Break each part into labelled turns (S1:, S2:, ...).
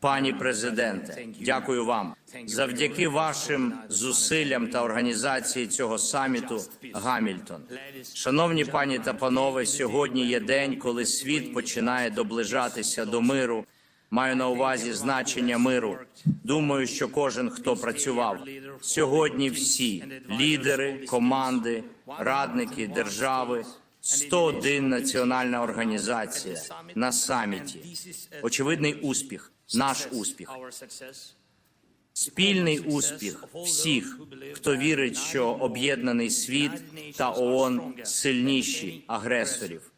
S1: Пані президенте, дякую вам завдяки вашим зусиллям та організації цього саміту Гамільтон. Шановні пані та панове, сьогодні є день, коли світ починає доближатися до миру. Маю на увазі значення миру. Думаю, що кожен, хто працював сьогодні, всі лідери, команди, радники держави. 101 національна організація на саміті. Очевидний успіх, наш успіх, спільний успіх всіх, хто вірить, що об'єднаний світ та ООН сильніші агресорів.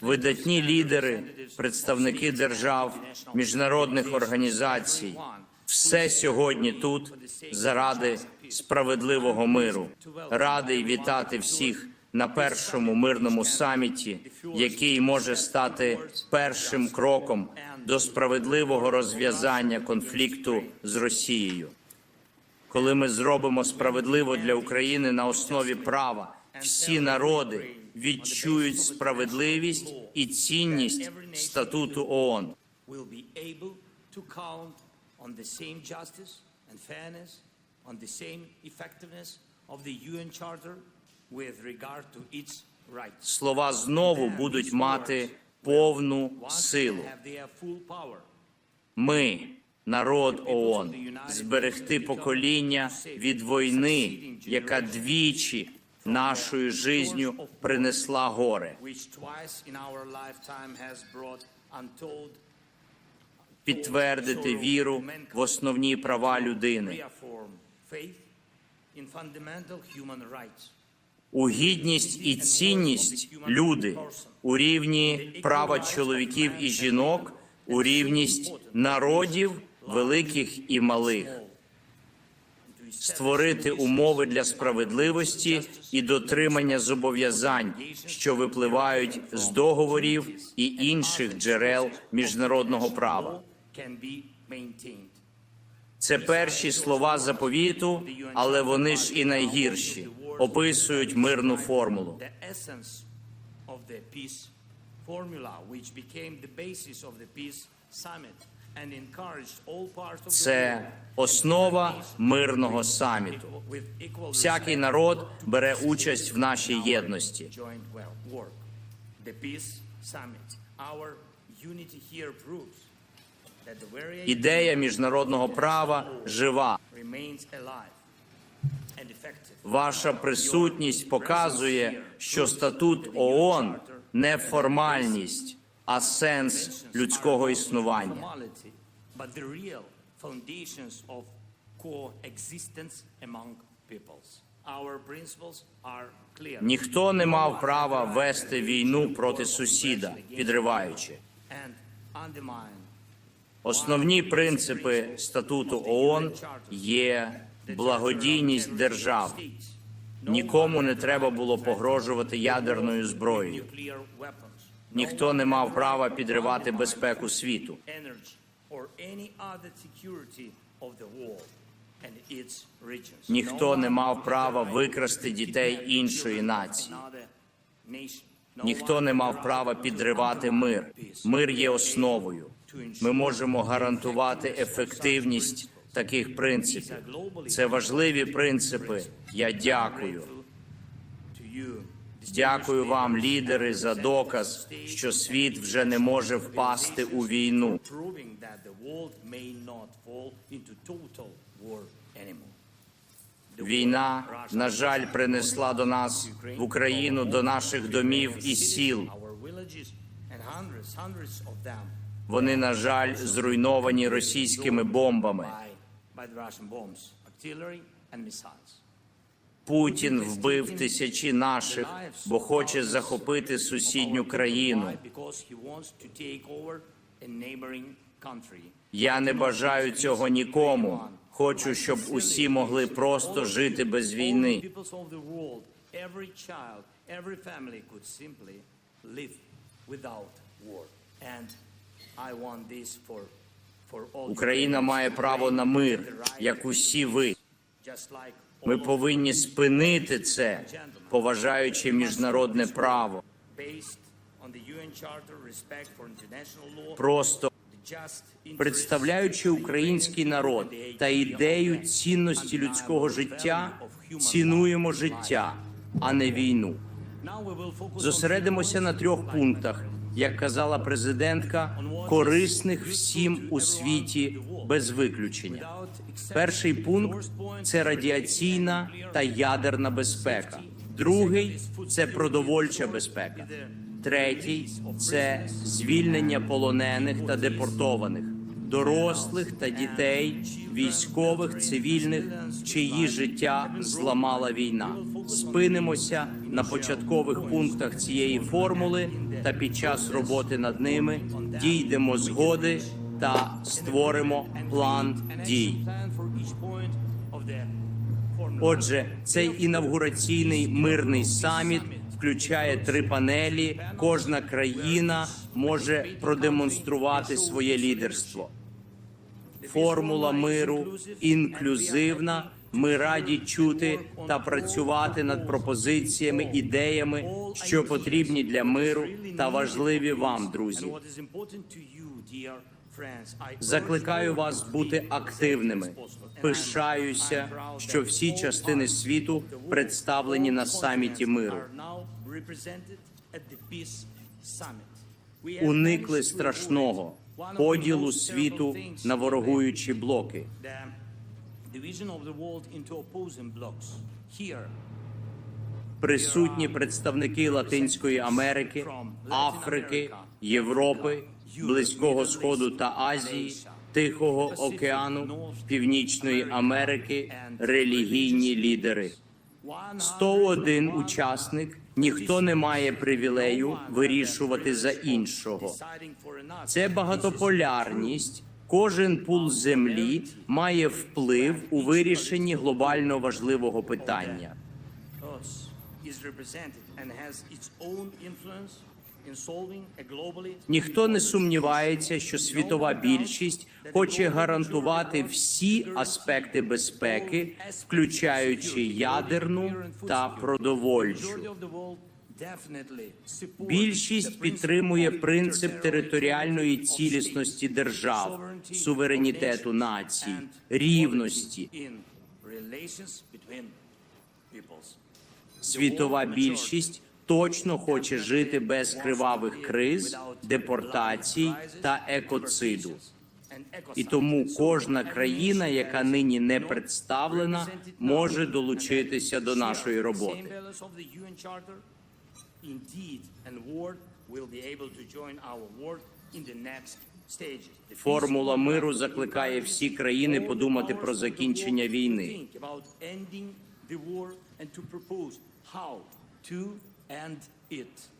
S1: Видатні лідери, представники держав, міжнародних організацій. Все сьогодні тут заради справедливого миру. Радий вітати всіх на першому мирному саміті, який може стати першим кроком до справедливого розв'язання конфлікту з Росією. Коли ми зробимо справедливо для України на основі права, всі народи відчують справедливість і цінність статуту ООН.
S2: on the same effectiveness of the UN Charter with regard to its rights.
S1: Слова знову будуть мати повну силу. Ми, народ ООН, зберегти покоління від війни, яка двічі нашою жизнью принесла горе, підтвердити віру в основні права людини, у гідність і цінність люди у рівні права чоловіків і жінок, у рівність народів великих і малих. створити умови для справедливості і дотримання зобов'язань, що випливають з договорів і інших джерел міжнародного права. Це перші слова заповіту, але вони ж і найгірші описують мирну формулу. Це основа мирного саміту. Всякий народ бере участь в нашій єдності. Ідея міжнародного права жива. Ваша присутність показує, що статут ООН не формальність, а сенс людського існування. Ніхто не мав права вести війну проти сусіда, підриваючи. Основні принципи статуту ООН є благодійність держав. Нікому не треба було погрожувати ядерною зброєю. Ніхто не мав права підривати безпеку світу. Ніхто не мав права викрасти дітей іншої нації. Ніхто не мав права підривати мир. Мир є основою. Ми можемо гарантувати ефективність таких принципів. Це важливі принципи. Я дякую. Дякую вам, лідери, за доказ, що світ вже не може впасти у війну. Війна, на жаль, принесла до нас в Україну, до наших домів і сіл. Вони, на жаль, зруйновані російськими бомбами. Путін вбив тисячі наших, бо хоче захопити сусідню країну. Я не бажаю цього нікому. Хочу, щоб усі могли просто жити без війни.
S2: live without war. And I want this for,
S1: Україна має право на мир, як усі ви. Ми повинні спинити це, поважаючи міжнародне право. Просто Представляючи український народ та ідею цінності людського життя, цінуємо життя, а не війну. Зосередимося на трьох пунктах, як казала президентка, корисних всім у світі без виключення. Перший пункт це радіаційна та ядерна безпека. Другий це продовольча безпека. Третій це звільнення полонених та депортованих, дорослих та дітей, військових, цивільних, чиї життя зламала війна. Спинимося на початкових пунктах цієї формули та під час роботи над ними дійдемо згоди та створимо план дій. Отже, цей інавгураційний мирний саміт включає три панелі. Кожна країна може продемонструвати своє лідерство. Формула миру інклюзивна. Ми раді чути та працювати над пропозиціями, ідеями, що потрібні для миру та важливі вам, друзі. Закликаю вас бути активними. Пишаюся, що всі частини світу представлені на саміті миру. Уникли страшного поділу світу на ворогуючі блоки. Присутні представники Латинської Америки, Африки, Європи, Близького Сходу та Азії, Тихого океану, Північної Америки, релігійні лідери. 101 учасник. Ніхто не має привілею вирішувати за іншого. Це багатополярність. Кожен пул землі має вплив у вирішенні глобально важливого питання. Ніхто не сумнівається, що світова більшість хоче гарантувати всі аспекти безпеки, включаючи ядерну та продовольчу. Більшість підтримує принцип територіальної цілісності держав, суверенітету націй, рівності. Світова більшість точно хоче жити без кривавих криз, депортацій та екоциду. І тому кожна країна, яка нині не представлена, може долучитися до нашої роботи. Формула миру закликає всі країни подумати про закінчення війни.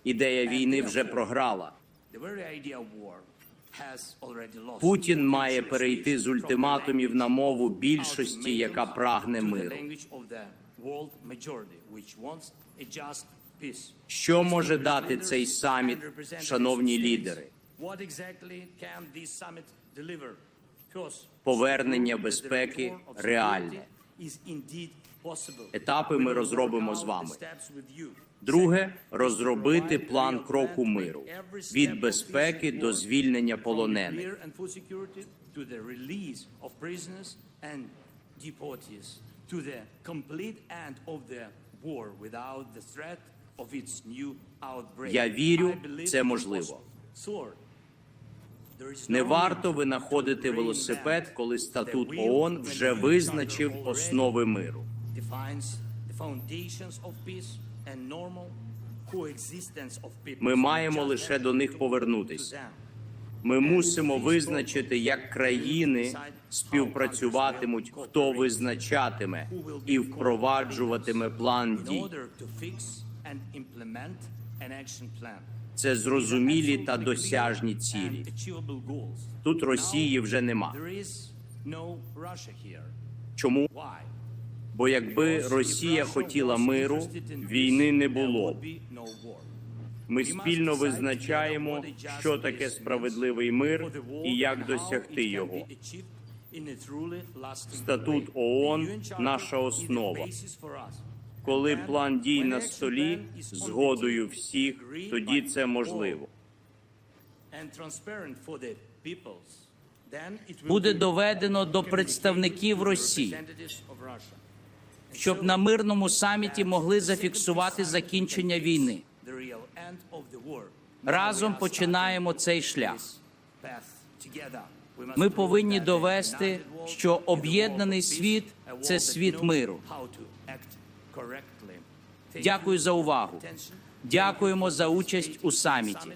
S1: Ідея війни вже програла. Путін має перейти з ультиматумів на мову більшості, яка прагне миру. Що може дати цей саміт, шановні лідери? Повернення безпеки реальне. Етапи ми розробимо з вами. Друге розробити план кроку миру від безпеки до звільнення полонених. Я вірю, це можливо. Не варто винаходити велосипед, коли статут ООН вже визначив основи миру. Ми маємо лише до них повернутися. Ми мусимо визначити, як країни співпрацюватимуть, хто визначатиме і впроваджуватиме план дій. Це зрозумілі та досяжні цілі. Тут Росії вже нема. Чому? Бо якби Росія хотіла миру, війни не було. Ми спільно визначаємо, що таке справедливий мир і як досягти його. Статут ООН – наша основа. Коли план дій на столі згодою всіх, тоді це можливо. буде доведено до представників Росії, щоб на мирному саміті могли зафіксувати закінчення війни. Разом починаємо цей шлях. Ми повинні довести, що об'єднаний світ це світ миру. Дякую за увагу. Дякуємо за участь у саміті.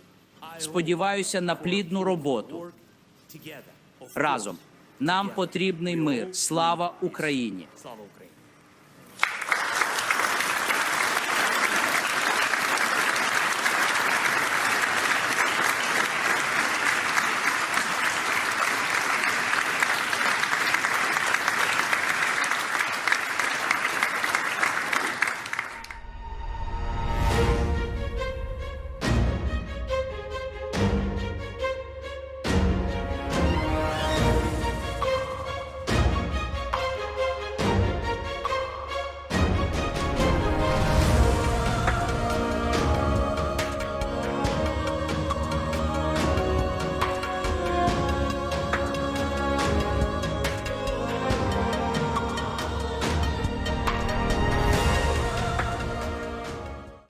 S1: Сподіваюся на плідну роботу разом. Нам потрібний мир. Слава Україні!
S2: Слава Україні!